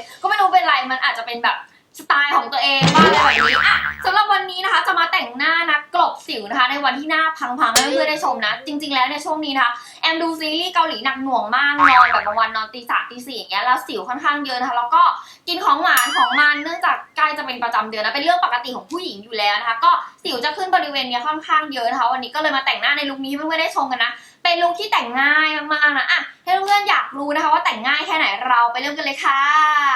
ยก็ไม่รู้เป็นไรมันอาจจะเป็นแบบสไตล์ของตัวเองบ้างอะไรแบบนี้อะสำหรับวันนี้นะคะ จะมาแต่งหน้านะกลบสิวนะคะ ในวันที่หน้าพังๆให้เพื่อนๆได้ชมนะ จริง ๆแล้วเนี่ยช่วงนี้นะคะแอมดูซีรีส์เกาหลีหนักหน่วงมากนอนแบบบางวันนอนตีสามตีสี่อย่างเงี้ยแล้วสิวค่อนข้างเยอะนะคะ แล้วก็กินของหวานของมันเนื่องจากใกล้จะเป็นประจำเดือนนะเป็นเรื่องปกติของผู้หญิงอยู่แล้วนะคะ ก็สิวจะขึ้นบริเวณเนี้ยค่อนข้างเยอะนะคะวันนี้ก็เลยมาแต่งหน้าในลุคนี้ให้เพื่อนๆได้ชมกันนะเป็นลุคที่แต่งง่ายมากๆนะอะให้เพื่อนๆอยากรู้นะคะ ว่าแต่งง่ายแค่ไหนเราไปเริ่มกันเลยค่ะ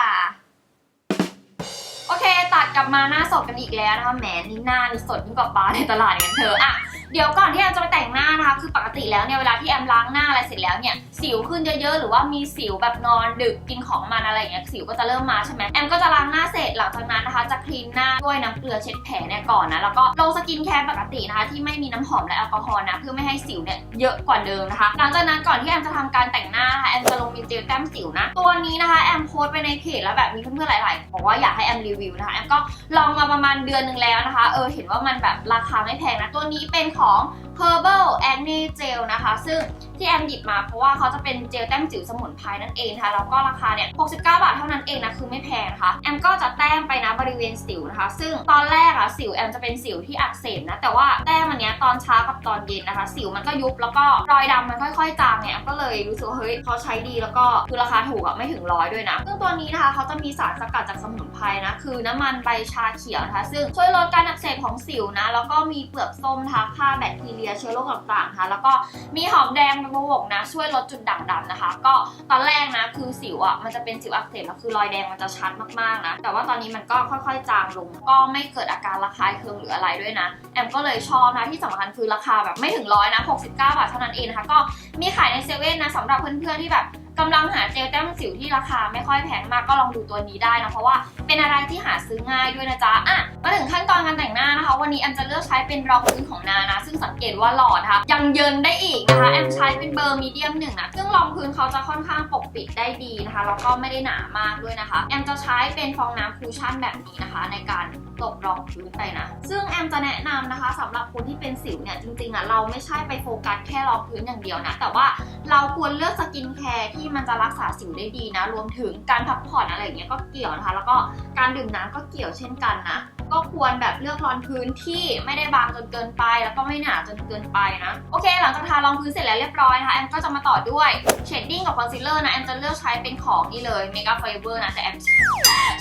กลับมาหน้าสดกันอีกแล้วนะคะแหมนี่หน้านี่สดยิ่งกว่าปลาในตลาดกันเธอะอะ เดี๋ยวก่อนที่แอมจะไปแต่งหน้านะคะ คือปกติแล้วเนี่ยเวลาที่แอมล้างหน้าอะไรเสร็จแล้วเนี่ยสิวขึ้นเยอะๆหรือว่ามีสิวแบบนอนดึกกินของมันอะไรอย่างเงี้ยสิวก็จะเริ่มมาใช่ไหมแอมก็จะล้างหน้าเสร็จหลังจากนั้นนะคะจะคลีนหน้าด้วยน้ำเกลือเช็ดแผลเนี่ยก่อนนะแล้วก็ลงสกินแคร์ปกตินะคะที่ไม่มีน้ำหอมและแอลกอฮอล์นะเพื่อไม่ให้สิวเนี่ยเยอะกว่าเดิมนะคะ หลังจากนั้นก่อนที่แอมจะทำการแต่งหน้านะคะแอมจะลงมีเจลแต้มสิวนะตัวนี้นะคะแอมโพสต์ไปในเพจแล้วแบบมีเพื่อนๆหลายๆบอกว่าอยากให้แอมรีวิวนะคะแอมก็ลองมาประมาณเดือนนึงแล้วนะคะเออเห็นว่ามันแบบราคาไม่แพงนะตัวนี้เป็นของ好。Herbal Acne Gel นะคะ ซึ่งที่แอมหยิบมาเพราะว่าเขาจะเป็นเจลแต้มจิ๋วสมุนไพรนั่นเองนะคะแล้วก็ราคาเนี่ย 69 บาทเท่านั้นเองนะคือไม่แพงนะคะแอมก็จะแต้มไปนะบริเวณสิวนะคะ ซึ่งตอนแรกอะสิวแอมจะเป็นสิวที่อักเสบนะแต่ว่าแต้มอันเนี้ยตอนเช้ากับตอนเย็นนะคะ สิวมันก็ยุบแล้วก็รอยดำมันค่อยๆจางเนี่ยแอมก็เลยรู้สึกว่าเฮ้ยเขาใช้ดีแล้วก็คือราคาถูกอะไม่ถึงร้อยด้วยนะซึ่งตัวนี้นะคะเขาจะมีสารสกัดจากสมุนไพรนะคือน้ำมันใบชาเขียวนะคะซึ่งช่วยลดการอักเสบของสิวนะแล้วก็มีเปลือกส้มนะคะฆ่าแบคทีเรียเชื้อโรคต่างๆนะคะแล้วก็มีหอมแดงเป็นบวกนะ ช่วยลดจุดด่างดำนะคะ ก็ตอนแรกนะคือสิวอะมันจะเป็นสิวอักเสบแล้วคือรอยแดงมันจะชัดมากๆนะ แต่ว่าตอนนี้มันก็ค่อยๆ จางลง ก็ไม่เกิดอาการระคายเคืองหรืออะไรด้วยนะ แอมก็เลยชอบนะที่สำคัญคือราคาแบบไม่ถึงร้อยนะ69บาทเท่านั้นเองนะคะก็มีขายในเซเว่นนะสำหรับเพื่อนๆที่แบบ กำลังหาเจลแต้มสิวที่ราคาไม่ค่อยแพงมากก็ลองดูตัวนี้ได้นะเพราะว่าเป็นอะไรที่หาซื้อง่ายด้วยนะจ๊ะอะมาถึงขั้นตอนการแต่งหน้านะคะ วันนี้แอมจะเลือกใช้เป็นรองพื้นของนานะซึ่งสังเกตว่าหลอดนะคะยังเยินได้อีกนะคะแอมใช้เป็นเบอร์มีเดียมหนึ่งนะซึ่งรองพื้นเขาจะค่อนข้างปกปิดได้ดีนะคะแล้วก็ไม่ได้หนามากด้วยนะคะ แอมจะใช้เป็นฟองน้ำคูชั่นแบบนี้นะคะ ในการตบรองพื้นไปนะ ซึ่งแอมจะแนะนำนะคะสำหรับคนที่เป็นสิวเนี่ยจริงๆอะเราไม่ใช่ไปโฟกัสแค่รองพื้นอย่างเดียวนะแต่ว่าเราควรเลือกสกินแคร์ที่ที่มันจะรักษาสิวได้ดีนะ รวมถึงการพักผ่อนอะไรอย่างเงี้ยก็เกี่ยวนะคะ แล้วก็การดื่มน้ำก็เกี่ยวเช่นกันนะ ก็ควรแบบเลือกรองพื้นที่ไม่ได้บางจนเกินไป แล้วก็ไม่หนาจนเกินไปนะ โอเค หลังจากทารองพื้นเสร็จแล้วเรียบร้อยนะคะแอมก็จะมาต่อด้วยเชดดิ้งกับคอนซีลเลอร์นะแอมจะเลือกใช้เป็นของนี่เลย Mega Fiber นะแต่แอม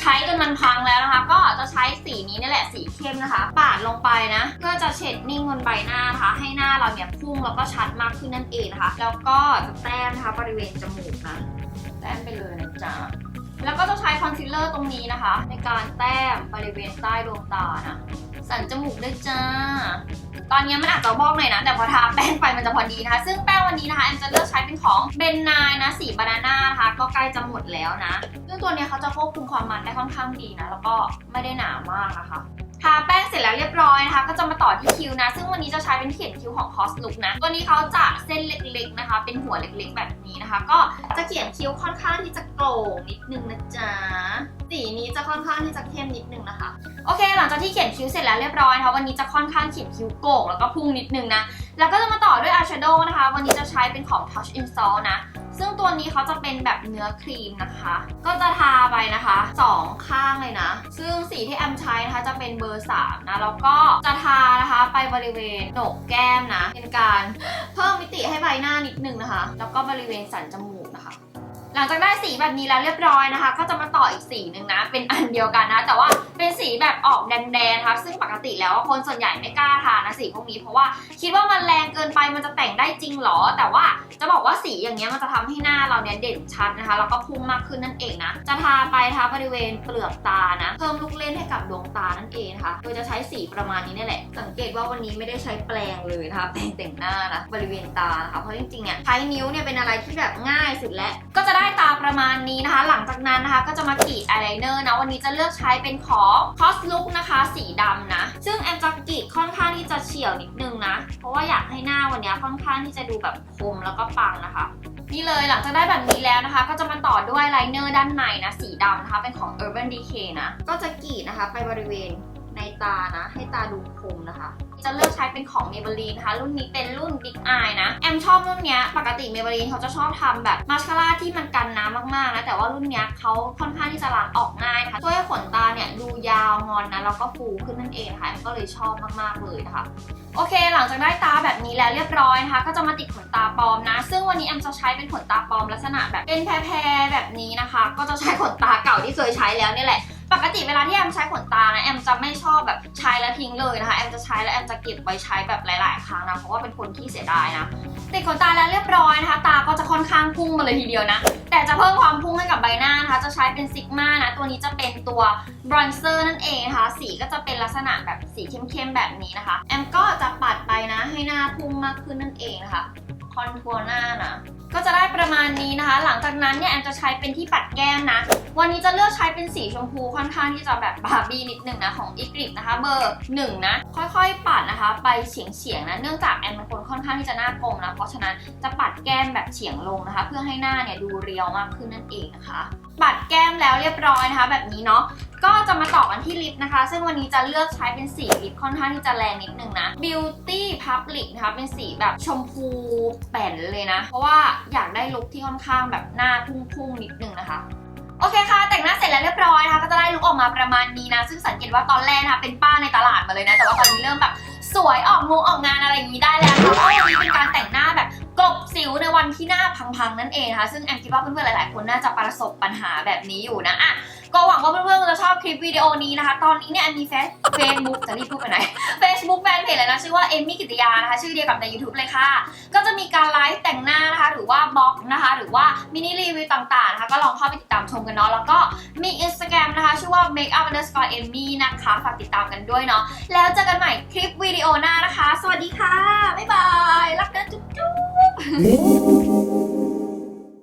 ใช้จนมันพังแล้วนะคะ ก็จะใช้สีนี้นี่แหละสีเข้มนะคะ ปาดลงไปนะเพื่อจะเชดนิ่งบนใบหน้านะคะ ให้หน้าเราเนี่ยพุ่งแล้วก็ชัดมากขึ้นนั่นเองนะคะ แล้วก็จะแต้มนะคะบริเวณจมูกนะแต้มไปเลยนะจ๊ะแล้วก็จะใช้คอนซีลเลอร์ตรงนี้นะคะ ในการแต้มบริเวณใต้ดวงตานะสันจมูกด้วยจ้า ตอนนี้มันอาจจะบอกหน่อยนะ แต่พอทาแป้งไปมันจะพอดีนะคะ ซึ่งแป้งวันนี้นะคะแอมจะเลือกใช้เป็นของเบนนายนะ สีบานาน่านะคะ ก็ใกล้จะหมดแล้วนะ ซึ่งตัวนี้เขาจะควบคุมความมันได้ค่อนข้างดีนะ แล้วก็ไม่ได้หนามากนะคะ ทาแป้งเสร็จแล้วเรียบร้อยนะคะ ก็จะมาต่อที่คิ้วนะ ซึ่งวันนี้จะใช้เป็นเขียนคิ้วของ Cos Look นะ ตัวนี้เขาจะเส้นเล็กๆนะคะ เป็นหัวเล็กๆแบบนี้นะคะ ก็จะเขียนคิ้วค่อนข้างที่จะโกร่งนิดนึงนะจ๊ะ สีนี้จะค่อนข้างที่จะเข้มนิดนึงนะคะ โอเค หลังจากที่เขียนคิ้วเสร็จแล้วเรียบร้อยนะคะวันนี้จะค่อนข้างเขียนคิ้วโก่งแล้วก็พุ่งนิดนึงนะ แล้วก็จะมาต่อด้วยอายแชโดว์นะคะ วันนี้จะใช้เป็นของ Touch in Sol นะ ซึ่งตัวนี้เขาจะเป็นแบบเนื้อครีมนะคะ ก็จะทาไปนะคะสองข้างเลยนะ ซึ่งสีที่แอมใช้นะคะจะเป็นเบอร์3นะแล้วก็จะทานะคะไปบริเวณโหนกแก้มนะ เป็นการเพิ่มมิติให้ใบหน้านิดนึงนะคะ แล้วก็บริเวณสันจมูก หลังจากได้สีแบบนี้แล้วเรียบร้อยนะคะ ก็จะมาต่ออีกสีหนึ่งนะ เป็นอันเดียวกันนะ แต่ว่าเป็นสีแบบออกแดงๆนะคะซึ่งปกติแล้วคนส่วนใหญ่ไม่กล้าทานะสีพวกนี้เพราะว่าคิดว่ามันแรงเกินไปมันจะแต่งได้จริงหรอ แต่ว่าจะบอกว่าสีอย่างเงี้ยมันจะทำให้หน้าเราเนี่ยเด่นชัดนะคะแล้วก็พุ่งมากขึ้นนั่นเองนะจะทาไปทาบริเวณเปลือกตานะ เพิ่มลูกเล่นให้กับดวงตานั่นเองนะคะโดยจะใช้สีประมาณนี้นี่แหละ สังเกตว่าวันนี้ไม่ได้ใช้แปรงเลยนะคะแปรงแต่งหน้านะบริเวณตานะคะเพราะจริงๆเนี่ยใช้นิ้วเนี่ยเป็นอะไรที่แบบง่ายสุดแล้วก็จะได้ได้ตาประมาณนี้นะคะ หลังจากนั้นนะคะก็จะมากรีดอายไลเนอร์นะ วันนี้จะเลือกใช้เป็นของ Cos Look นะคะ สีดำนะ ซึ่งแอมจะกรีดค่อนข้างที่จะเฉียวนิดนึงนะ เพราะว่าอยากให้หน้าวันนี้ค่อนข้างที่จะดูแบบคมแล้วก็ปังนะคะนี่เลยหลังจากได้แบบนี้แล้วนะคะ ก็จะมาต่อด้วยไลเนอร์ด้านในนะ สีดำนะคะ เป็นของ Urban Decay นะ ก็จะกรีดนะคะ ไปบริเวณในตานะ ให้ตาดูคมนะคะ จะเลือกใช้เป็นของ Maybelline นะคะ รุ่นนี้เป็นรุ่น Big Eye นะ แอมชอบรุ่นเนี้ยปกติ Maybelline เขาจะชอบทำแบบมาสคาร่าที่มันกันน้ำมากๆนะ แต่ว่ารุ่นเนี้ยเขาค่อนข้างที่จะล้างออกง่ายนะคะ ช่วยให้ขนตาเนี่ยดูยาวงอนนะแล้วก็ฟูขึ้นนั่นเองนะคะแอมก็เลยชอบมากๆเลยนะคะโอเค หลังจากได้ตาแบบนี้แล้วเรียบร้อยนะคะ ก็จะมาติดขนตาปลอมนะ ซึ่งวันนี้แอมจะใช้เป็นขนตาปลอมลักษณะแบบเป็นแพรๆแบบนี้นะคะ ก็จะใช้ขนตาเก่าที่เคยใช้แล้วนี่แหละ ปกติเวลาที่แอมใช้ขนตานะแอมจะไม่ชอบแบบใช้แล้วทิ้งเลยนะคะแอมจะใช้แล้วแอมจะเก็บไว้ใช้แบบหลาย ๆ ครั้งนะเพราะว่าเป็นคนที่เสียดายนะติดขนตาแล้วเรียบร้อยนะคะ ตาก็จะค่อนข้างพุ่งมาเลยทีเดียวนะ แต่จะเพิ่มความพุ่งให้กับใบหน้านะคะ จะใช้เป็นซิกมานะ ตัวนี้จะเป็นตัวบรอนเซอร์นั่นเองนะคะ สีก็จะเป็นลักษณะแบบสีเข้มๆแบบนี้นะคะ แอมก็จะปัดไปนะให้หน้าพุ่งมากขึ้นนั่นเองนะคะ คอนทัวร์หน้านะก็จะได้ประมาณนี้นะคะ หลังจากนั้นเนี่ยแอมจะใช้เป็นที่ปัดแก้มนะ วันนี้จะเลือกใช้เป็นสีชมพูค่อนข้างที่จะแบบบาร์บี้นิดหนึ่งนะของอีกรินะคะเบอร์หนึ่งนะ ค่อยๆปัดนะคะ ไปเฉียงๆนะเนื่องจากแอมเป็นคนค่อนข้างที่จะหน้ากลมนะเพราะฉะนั้นจะปัดแก้มแบบเฉียงลงนะคะ เพื่อให้หน้าเนี่ยดูเรียวมากขึ้นนั่นเองนะคะ ปัดแก้มแล้วเรียบร้อยนะคะ แบบนี้เนาะก็จะมา ที่ลิปนะคะ ซึ่งวันนี้จะเลือกใช้เป็นสีลิปค่อนข้างที่จะแรงนิดนึงนะ Beauty Public นะคะ เป็นสีแบบชมพูแป่นเลยนะ เพราะว่าอยากได้ลุคที่ค่อนข้างแบบหน้าพุ่งๆนิดนึงนะคะโอเคค่ะ แต่งหน้าเสร็จแล้วเรียบร้อยนะคะก็จะได้ลุคออกมาประมาณนี้นะ ซึ่งสังเกตว่าตอนแรกนะคะเป็นป้าในตลาดมาเลยนะ แต่ว่าตอนนี้เริ่มแบบสวยออกงงออกงานอะไรอย่างนี้ได้แล้วนะคะเพราะวันนี้เป็นการแต่งหน้าแบบกลบสิวในวันที่หน้าพังๆนั่นเองนะคะซึ่งแอมคิดว่าเพื่อนๆหลายๆ คนน่าจะประสบปัญหาแบบนี้อยู่นะอะ ก็หวังว่าเพื่อนๆจะชอบคลิปวิดีโอนี้นะคะ ตอนนี้เนี่ยแอมมีเฟซเฟซบุ๊กจะรีบพูดไปไหน Facebook แฟนเพจเลยนะ ชื่อว่าเอมมี่กิตยานะคะ ชื่อเดียวกับใน YouTube เลยค่ะ ก็จะมีการไลฟ์แต่งหน้านะคะ หรือว่าบล็อกนะคะ หรือว่ามินิรีวิวต่างๆนะคะ ก็ลองเข้าไปติดตามชมกันเนาะ แล้วก็มี Instagram นะคะ ชื่อว่า makeup underscore emmy นะคะ ฝากติดตามกันด้วยเนาะ แล้วเจอกันใหม่คลิปวิดีโอหน้านะคะ สวัสดีค่ะ บ๊ายบาย รักกันจุ๊บๆ